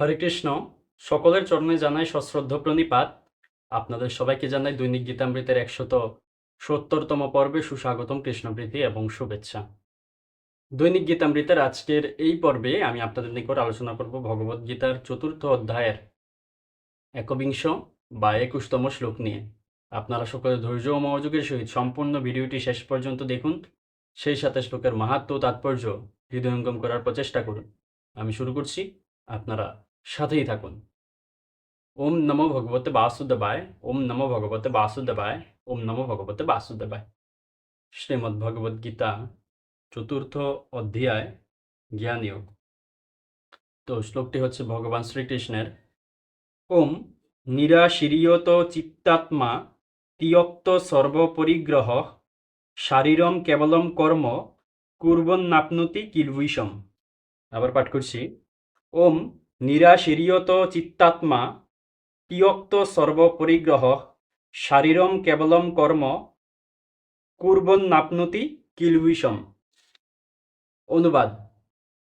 হরে কৃষ্ণ। সকলের চরণে জানাই সশ্রদ্ধ প্রণিপাত। আপনাদের সবাইকে জানাই দৈনিক গীতামৃতের একশত সত্তরতম পর্বে সুস্বাগতম কৃষ্ণপ্রীতি এবং শুভেচ্ছা। দৈনিক গীতামৃতের আজকের এই পর্বে আমি আপনাদের নিকট আলোচনা করব ভগবদ গীতার চতুর্থ অধ্যায়ের একবিংশ বা একুশতম শ্লোক নিয়ে। আপনারা সকলে ধৈর্য ও মনোযোগের সহিত সম্পূর্ণ ভিডিওটি শেষ পর্যন্ত দেখুন। সেই সাথে শ্লোকের মাহাত্ম তাৎপর্য হৃদয়ঙ্গম করার প্রচেষ্টা করুন। আমি শুরু করছি। আপনারা সাথেই থাকুন। ওম নমো ভগবতে বাসুদেবায়, ওম নমো ভগবতে বাসুদেবায়, ওম নমো ভগবতে বাসুদেবায়। শ্রীমদ্ ভগবদ গীতা চতুর্থ অধ্যায়, জ্ঞান জ্ঞানীয় তো শ্লোকটি হচ্ছে ভগবান শ্রীকৃষ্ণের, ওম নিরাশিরিয়ত চিত্তাত্মা তিয়ক্ত সর্বপরিগ্রহ শারীরম কেবলম কর্ম কুর্বন্নাপ্নুতি কিলবিষম আবার পাঠ করছি। ওম নিরাশিরিয়ত চিত্তাত্মা, তিয়ক্ত সর্বপরিগ্রহ, শারীরম কেবলম কর্ম, কুর্বন্নাপ্নুতি কিলবিষম অনুবাদ।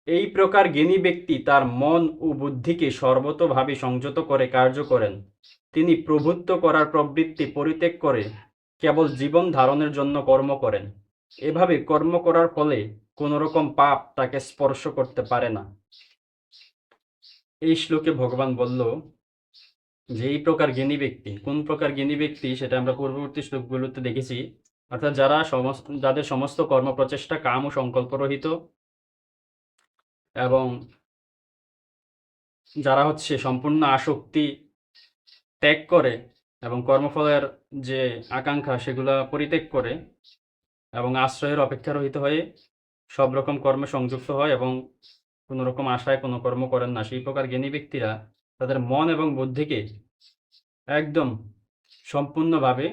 এই প্রকার জ্ঞানী ব্যক্তি তার মন ও বুদ্ধিকে সর্বতভাবে সংযত করে কার্য করেন। তিনি প্রভুত্ব করার প্রবৃত্তি পরিত্যাগ করে, কেবল জীবন ধারণের জন্য কর্ম করেন। এভাবে কর্ম করার ফলে কোনো রকম পাপ তাকে স্পর্শ করতে পারে না। এই শ্লোকে ভগবান বলল, যে এই প্রকার জ্ঞানী ব্যক্তি, কোন প্রকার জ্ঞানী ব্যক্তি সেটা আমরা পূর্ববর্তী শ্লোকগুলোতে দেখেছি। অর্থাৎ যারা সমস্ত, যাদের সমস্ত কর্মপ্রচেষ্টা, কাম ও সংকল্পরহিত এবং যারা হচ্ছে সম্পূর্ণ আসক্তি ত্যাগ করে এবং কর্মফলের যে আকাঙ্ক্ষা সেগুলা পরিত্যাগ করে এবং আশ্রয়ের অপেক্ষা রহিত হয়ে সব রকম কর্মে সংযুক্ত হয় এবং কোনো রকম আশায় কোনো কর্ম করেন না। সেই প্রকার জ্ঞানী ব্যক্তিরা তাদের মন এবং বুদ্ধিকে একদম সম্পূর্ণভাবে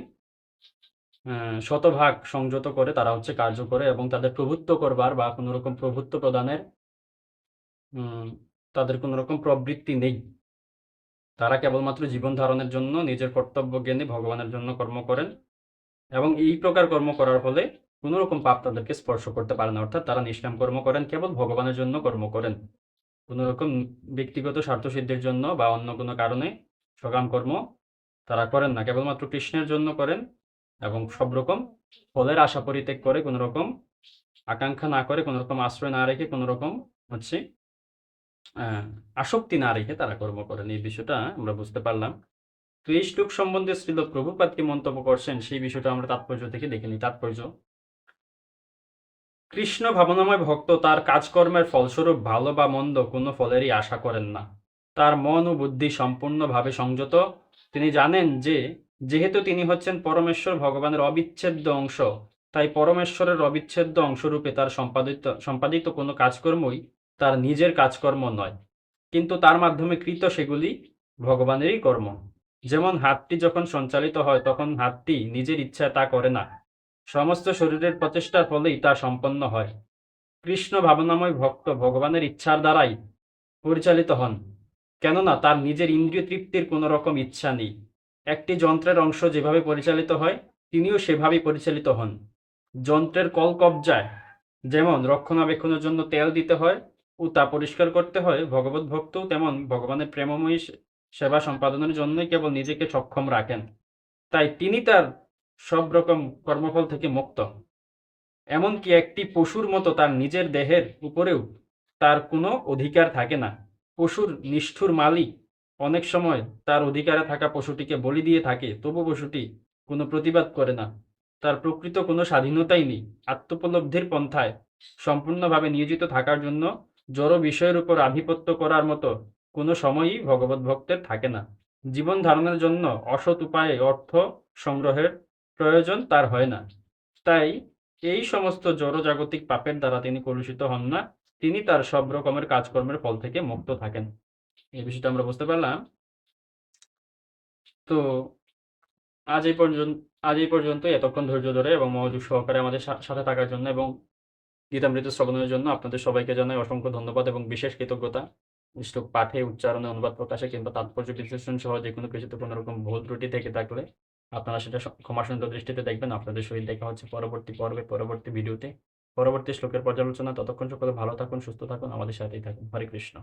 শতভাগ সংযত করে তারা হচ্ছে কার্য করে এবং তাদের প্রভুত্ব করবার বা কোনো রকম প্রভুত্ব প্রদানের তাদের কোনো রকম প্রবৃত্তি নেই। তারা কেবলমাত্র জীবন ধারণের জন্য নিজের কর্তব্য জ্ঞানে ভগবানের জন্য কর্ম করেন এবং এই প্রকার কর্ম করার ফলে কোনো রকম পাপ তাদেরকে স্পর্শ করতে পারে না। অর্থাৎ তারা নিষ্কাম কর্ম করেন, কেবল ভগবানের জন্য কর্ম করেন। কোনো রকম ব্যক্তিগত স্বার্থসিদ্ধির জন্য বা অন্য কোনো কারণে সকাম কর্ম তারা করেন না। কেবলমাত্র কৃষ্ণের জন্য করেন এবং সব রকম ফলের আশা পরিত্যাগ করে কোনো রকম আকাঙ্ক্ষা না করে কোনো রকম আশ্রয় না রেখে কোনো রকম হচ্ছে আসক্তি না রেখে তারা কর্ম করেন। এই বিষয়টা আমরা বুঝতে পারলাম। তো এই শ্লোক সম্বন্ধে শ্রীল প্রভুপাত কি মন্তব্য করছেন সেই বিষয়টা আমরা তাৎপর্য থেকে দেখে নিই। তাৎপর্য কৃষ্ণ ভাবনাময় ভক্ত, তার কাজকর্মের ফলস্বরূপ ভালো বা মন্দ কোনো ফলেরই আশা করেন না। তার মন ও বুদ্ধি সম্পূর্ণভাবে সংযত। তিনি জানেন যে, যেহেতু তিনি হচ্ছেন পরমেশ্বর, ভগবানের অবিচ্ছেদ্য অংশ, তাই পরমেশ্বরের অবিচ্ছেদ্য অংশরূপে তার সম্পাদিত সম্পাদিত কোনো কাজকর্মই তার নিজের কাজকর্ম নয়। কিন্তু তার মাধ্যমে কৃত সেগুলি ভগবানেরই কর্ম। যেমন হাতটি যখন সঞ্চালিত হয়, তখন হাতটি নিজের ইচ্ছায় তা করে না। সমস্ত শরীরের প্রচেষ্টার ফলেই তা সম্পন্ন হয়। কৃষ্ণ ভাবনাময় ভক্ত ভগবানের ইচ্ছার দ্বারাই পরিচালিত হন, কেননা তার নিজের ইন্দ্রিয় তৃপ্তির কোনো রকম ইচ্ছা নেই। একটি যন্ত্রের অংশ যেভাবে পরিচালিত হয়, তিনিও সেভাবেই পরিচালিত হন। যন্ত্রের কল কবজায়, যেমন রক্ষণাবেক্ষণের জন্য তেল দিতে হয় ও তা পরিষ্কার করতে হয়, ভগবত ভক্তও তেমন ভগবানের প্রেমময়ী সেবা সম্পাদনের জন্যই কেবল নিজেকে সক্ষম রাখেন। তাই তিনি তার সব রকম কর্মফল থেকে মুক্ত। এমনকি একটি পশুর মতো তার নিজের দেহের উপরেও তার কোনো অধিকার থাকে না। পশুর নিষ্ঠুর মালিক অনেক সময় তার অধিকারে থাকা পশুটিকে বলি দিয়ে থাকে, তবু পশুটি কোনো প্রতিবাদ করে না। তার প্রকৃত কোনো স্বাধীনতাই নেই। আত্মোপলব্ধির পন্থায় সম্পূর্ণভাবে নিয়োজিত থাকার জন্য জড় বিষয়ের উপর আধিপত্য করার মতো কোনো সময়ই ভগবত ভক্তের থাকে না। জীবন ধারণের জন্য অসৎ উপায়ে অর্থ সংগ্রহের প্রয়োজন তার হয় না। তাই এই সমস্ত জড়জাগতিক পাপের দ্বারা তিনি কলুষিত হন না, তিনি তার সব রকমের কাজকর্মের ফল থেকে মুক্ত থাকেন। এই বিষয়টা আমরা বুঝতে পারলাম। তো আজ এই পর্যন্ত, আজ এই পর্যন্ত এতক্ষণ ধৈর্য ধরে এবং মনোযোগ সহকারে আমাদের সাথে থাকার জন্য এবং গীতামৃত শ্রবণের জন্য আপনাদের সবাইকে জানাই অসংখ্য ধন্যবাদ এবং বিশেষ কৃতজ্ঞতা। পাঠে উচ্চারণে অনুবাদ প্রকাশে কিংবা তাৎপর্য বিশ্লেষণ সহ যে কোনো কিছুতে কোনো রকম ভুল ত্রুটি থেকে থাকলে আপনারা সেটা ক্ষমা ক্ষমাসুন্দর দৃষ্টিতে দেখবেন। আপনাদের শরীর দেখা হচ্ছে পরবর্তী পর্বে, পরবর্তী ভিডিওতে, পরবর্তী শ্লোকের পর্যালোচনা। ততক্ষণ সকলে ভালো থাকুন, সুস্থ থাকুন। আমাদের সাথেই থাকুন। হরে কৃষ্ণ।